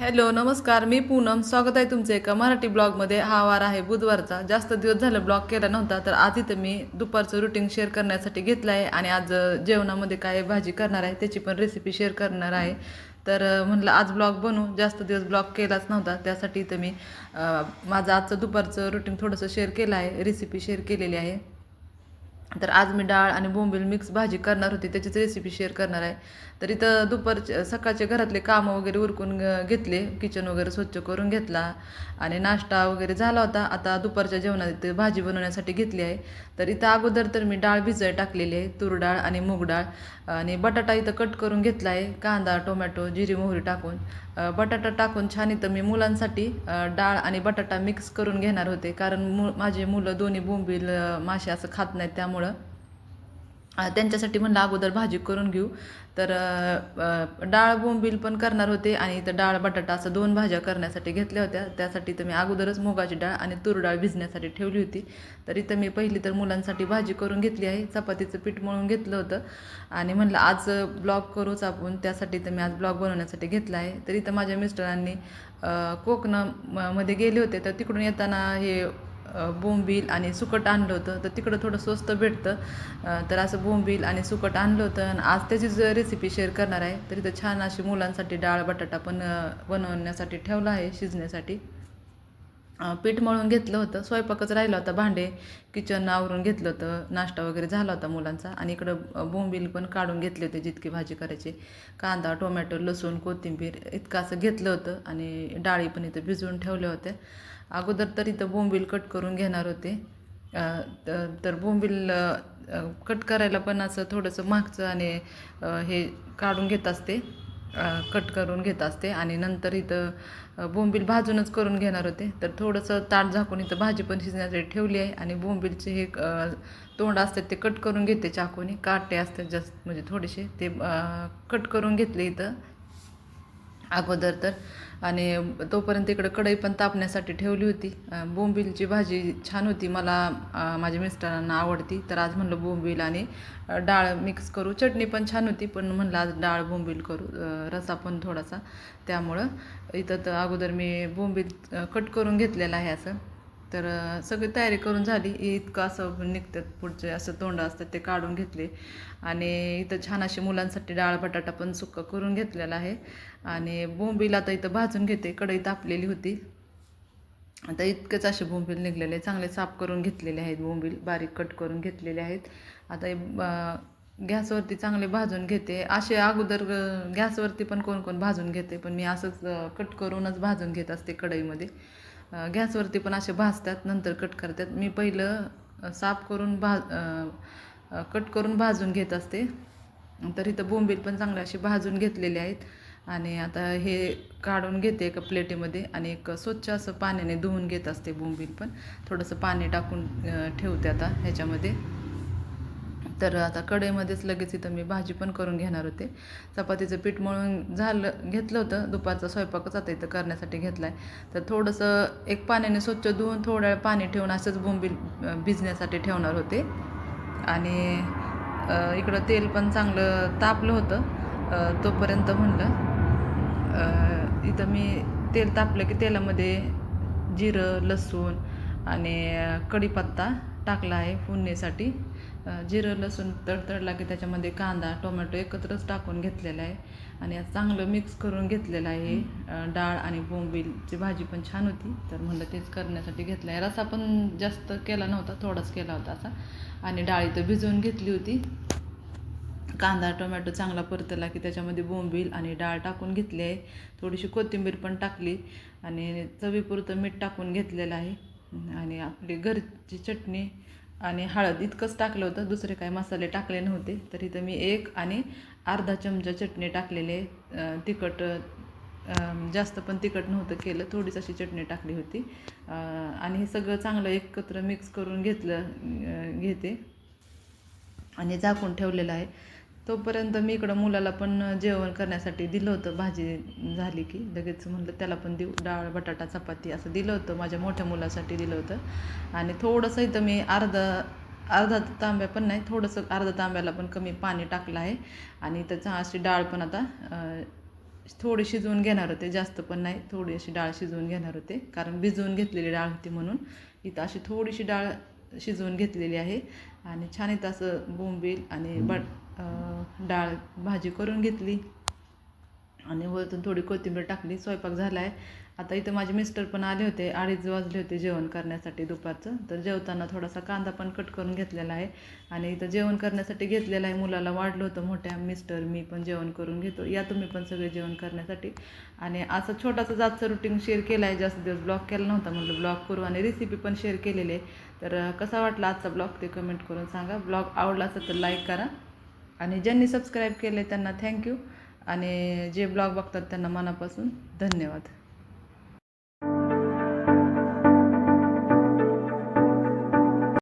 Hello नमस्कार. मी पूनम. स्वागत आहे तुमचं एका मराठी ब्लॉगमध्ये. हा वार आहे बुधवारचा. जास्त दिवस झालं ब्लॉग केला नव्हता तर आज इथं मी दुपारचं रुटीन शेअर करण्यासाठी घेतलं आहे आणि आज जेवणामध्ये काय भाजी करणार आहे त्याची पण रेसिपी शेअर करणार आहे. तर म्हटलं म्हणलं आज ब्लॉग बनू. जास्त दिवस ब्लॉग केलाच नव्हता. त्यासाठी इथं मी माझं आजचं दुपारचं रुटीन थोडंसं शेअर केलं आहे. रेसिपी शेअर केलेली आहे. तर आज मी डाळ आणि बोंबील मिक्स भाजी करणार होती त्याचीच रेसिपी शेअर करणार आहे. तर इथं दुपारचे सकाळचे घरातले कामं वगैरे उरकून घेतले. किचन वगैरे स्वच्छ करून घेतला. आणि नाश्ता वगैरे झाला होता. आता दुपारच्या जेवणात इथे भाजी बनवण्यासाठी घेतली आहे. तर इथं अगोदर तर मी डाळ भिजाय टाकलेली आहे तूर डाळ आणि मूग डाळ. आणि बटाटा इथं कट करून घेतला आहे कांदा टोमॅटो जिरी मोहरी टाकून. बटाटा टाकून छान इथं मी मुलांसाठी डाळ आणि बटाटा मिक्स करून घेणार होते. कारण मु माझे मुलं दोन्ही बोंबील मासे असं खात नाहीत त्यामुळे अ, त्यांच्यासाठी म्हणलं अगोदर भाजी करून घेऊ. तर डाळ बोंबील पण करणार होते आणि इथं डाळ बटाटा असं दोन भाज्या करण्यासाठी घेतल्या होत्या. त्यासाठी तर मी अगोदरच मुगाची डाळ आणि तूर डाळ भिजण्यासाठी ठेवली होती. तर इथं मी पहिली तर मुलांसाठी भाजी करून घेतली आहे. चपातीचं पीठ मळून घेतलं होतं. आणि म्हणलं आज ब्लॉग करूच आपण. त्यासाठी तर मी आज ब्लॉग बनवण्यासाठी घेतला आहे. तर इथं माझ्या मिस्टरांनी कोकणामध्ये म- मध्ये गेले होते. तर तिकडून येताना हे बोंबील आणि सुकट आणलं होतं. तर तिकडं थोडं स्वस्त भेटतं. तर असं बोंबील आणि सुकट आणलं होतं. आणि आज त्याचीच रेसिपी शेअर करणार आहे. तर इथं छान अशी मुलांसाठी डाळ बटाटा पण बनवण्यासाठी ठेवला आहे शिजण्यासाठी. पीठ मळून घेतलं होतं स्वयंपाकच राहिला होता भांडे किचन आवरून घेतलं होतं नाश्ता वगैरे झाला होता मुलांचा. आणि इकडं बोंबील पण काढून घेतले होते जितकी भाजी करायची. कांदा टोमॅटो लसूण कोथिंबीर इतकं असं घेतलं होतं आणि डाळी पण इथं भिजवून ठेवल्या होत्या. अगोदर तर इथं बोंबील कट करून घेणार होते. तर बोंबील कट करायला पण असं थोडंसं मागचं आणि हे काढून घेत असते. कट करून घेत असते आणि नंतर इथं बोंबील भाजूनच करून घेणार होते. तर थोडंसं ताट झाकून इथं भाजी पण शिजण्यासाठी ठेवली आहे आणि बोंबीलचे हे तोंड असतात ते कट करून घेते चाकूने. काटे असतात जास्त म्हणजे थोडेसे ते कट करून घेतले इथं. अगोदर तर. आणि तोपर्यंत इकडं कढई पण तापण्यासाठी ठेवली होती. बोंबीलची भाजी छान होती. मला माझ्या मिस्टरांना आवडती. तर आज म्हणलं बोंबील आणि डाळ मिक्स करू. चटणी पण छान होती पण म्हणलं आज डाळ बोंबील करू. रसा पण थोडासा. त्यामुळं इथं तर अगोदर मी बोंबील कट करून घेतलेला आहे असं. तर सगळी तयारी करून झाली. इतकं असं निघतात पुढचे असं तोंड असतात ते काढून घेतले. आणि इथं छान अशी मुलांसाठी डाळ बटाटा पण सुक्का करून घेतलेला आहे. आणि बोंबील आता इथं भाजून घेते. कढई तापलेली होती. आता इतकेच असे बोंबील निघलेले चांगले साफ करून घेतलेले आहेत बोंबील. बारीक कट करून घेतलेले आहेत. आता ब- गॅसवरती चांगले भाजून घेते. असे अगोदर गॅसवरती पण कोण कोण भाजून घेते. पण मी असंच कट करूनच भाजून घेत असते कढईमध्ये. गॅसवरती पण असे भाजतात नंतर कट करतात. मी पहिलं साफ करून भाज कट करून भाजून घेत असते. तर इथं बोंबील पण चांगले असे भाजून घेतलेले आहेत. आणि आता हे काढून घेते एका प्लेटीमध्ये आणि एक स्वच्छ असं पाण्याने धुवून घेत असते बोंबील पण. थोडंसं पाणी टाकून ठेवते आता ह्याच्यामध्ये. तर आता कढईमध्येच लगेच इथं मी भाजी पण करून घेणार होते. चपातीचं पीठ मळून झालं घेतलं होतं. दुपारचा स्वयंपाकच आता इथं करण्यासाठी घेतला आहे तर थोडंसं एक पाण्याने स्वच्छ धुवून थोड्या वेळ पाणी ठेवून असंच बोंबील भिजण्यासाठी ठेवणार होते. आणि इकडं तेल पण चांगलं तापलं होतं. तोपर्यंत म्हणलं इथं मी तेल तापलं की तेलामध्ये जिरं लसूण आणि कढीपत्ता टाकला आहे फोडणीसाठी जिरं लसूण तडतडला की त्याच्यामध्ये कांदा टोमॅटो एकत्रच टाकून घेतलेला आहे. आणि चांगलं मिक्स करून घेतलेलं आहे. डाळ आणि बोंबीलची भाजी पण छान होती. तर म्हणलं तेच करण्यासाठी घेतलं आहे रसा पण जास्त केला नव्हता थोडाच केला होता असा. आणि डाळी तर भिजवून घेतली होती. कांदा टोमॅटो चांगला परतला की त्याच्यामध्ये बोंबील आणि डाळ टाकून घेतली आहे. थोडीशी कोथिंबीर पण टाकली. आणि चवीपुरतं मीठ टाकून घेतलेलं आहे. आणि आपली घरची चटणी आणि हळद इतकंच टाकलं होतं दुसरे काही मसाले टाकले नव्हते. तर इथं मी एक आणि अर्धा चमचा चटणी टाकलेले तिखट जास्त पण तिखट नव्हतं केलं थोडीच अशी चटणी टाकली होती. आणि हे सगळं चांगलं एकत्र मिक्स करून घेतलं घेते. आणि झाकून ठेवलेलं आहे. तोपर्यंत मी इकडं मुलाला पण जेवण करण्यासाठी दिलं होतं. भाजी झाली की लगेच म्हटलं त्याला पण देऊ. डाळ बटाटा चपाती असं दिलं होतं. माझ्या मोठ्या मुलासाठी दिलं होतं. आणि थोडंसं इथं मी अर्धा अर्धा तांब्या पण नाही थोडंसं अर्धा तांब्याला पण कमी पाणी टाकलं आहे. आणि त्याचा अशी डाळ पण आता थोडी शिजवून घेणार होते. जास्त पण नाही थोडी अशी डाळ शिजवून घेणार होते. कारण भिजवून घेतलेली डाळ होती म्हणून. इथं अशी थोडीशी डाळ शिजवून घेतलेली आहे. आणि छान इथं असं बोंबील आणि बट डाळ भाजी करून घेतली. आणि वरतून थोडी कोथिंबीर टाकली. स्वयंपाक झाला आहे आता इथं माझे मिस्टर पण आले होते. अडीच वाजले होते जेवण करण्यासाठी दुपारचं. तर जेवताना थोडासा कांदा पण कट करून घेतलेला आहे. आणि इथं जेवण करण्यासाठी घेतलेलं आहे. मुलाला वाढलं होतं. मोठ्या मिस्टर मी पण जेवण करून घेतो. या तुम्ही पण सगळे जेवण करण्यासाठी. आणि असं छोटासा आजचं रुटीन शेअर केलं आहे जास्त दिवस ब्लॉग केला नव्हता. म्हटलं ब्लॉग करू. आणि रेसिपी पण शेअर केलेली आहे. तर कसा वाटला आजचा ब्लॉग ते कमेंट करून सांगा. ब्लॉग आवडला असेल तर लाईक करा. आणि ज्यांनी सबस्क्राईब केले त्यांना थँक्यू आणि जे ब्लॉग बघतात त्यांना मनापासून धन्यवाद.